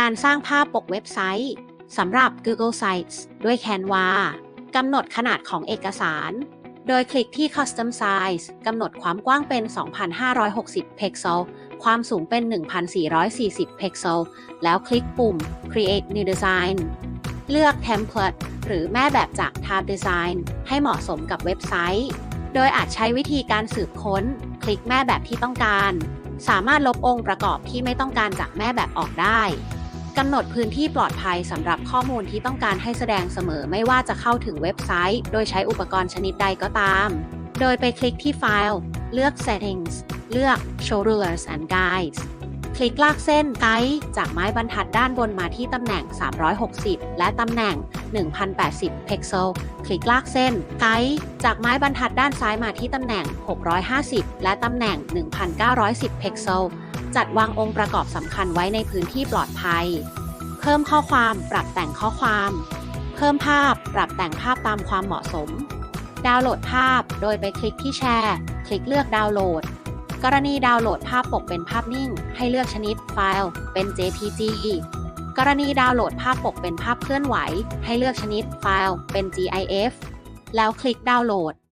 การสร้างภาพปกเว็บไซต์สำหรับ Google Sites ด้วย Canva กำหนดขนาดของเอกสาร โดยคลิกที่ Custom Size กำหนดความกว้างเป็น 2,560พิกเซล ความสูงเป็น 1,440พิกเซล แล้วคลิกปุ่ม Create New Design เลือก Template หรือแม่แบบจาก Tab Design ให้เหมาะสมกับเว็บไซต์ โดยอาจใช้วิธีการสืบค้น คลิกแม่แบบที่ต้องการ สามารถลบองค์ประกอบที่ไม่ต้องการจากแม่แบบออกได้ กำหนดพื้นที่ปลอดภัยสำหรับข้อมูลที่ต้องการให้แสดงเสมอไม่ว่าจะเข้าถึงเว็บไซต์ โดยใช้อุปกรณ์ชนิดใดก็ตาม โดยไปคลิกที่ไฟล์ เลือก Settings เลือก Show Rulers and Guides คลิกลากเส้นไกด์จากไม้บรรทัดด้านบนมาที่ตำแหน่ง 360 และตำแหน่ง 1080พิกเซล คลิกลากเส้นไกด์จากไม้บรรทัดด้านซ้ายมาที่ตำแหน่ง 650 และตำแหน่ง 1910พิกเซล จัดวางองค์ประกอบสำคัญไว้ในพื้นที่ปลอดภัย เพิ่มข้อความปรับแต่งข้อความ เพิ่มภาพปรับแต่งภาพตามความเหมาะสม ดาวน์โหลดภาพโดยไปคลิกที่แชร์ คลิกเลือกดาวน์โหลด กรณีดาวน์โหลดภาพปกเป็นภาพนิ่ง ให้เลือกชนิดไฟล์ เป็น JPG กรณีดาวน์โหลดภาพปกเป็นภาพเคลื่อนไหว ให้เลือกชนิดไฟล์ เป็น GIF แล้วคลิกดาวน์โหลด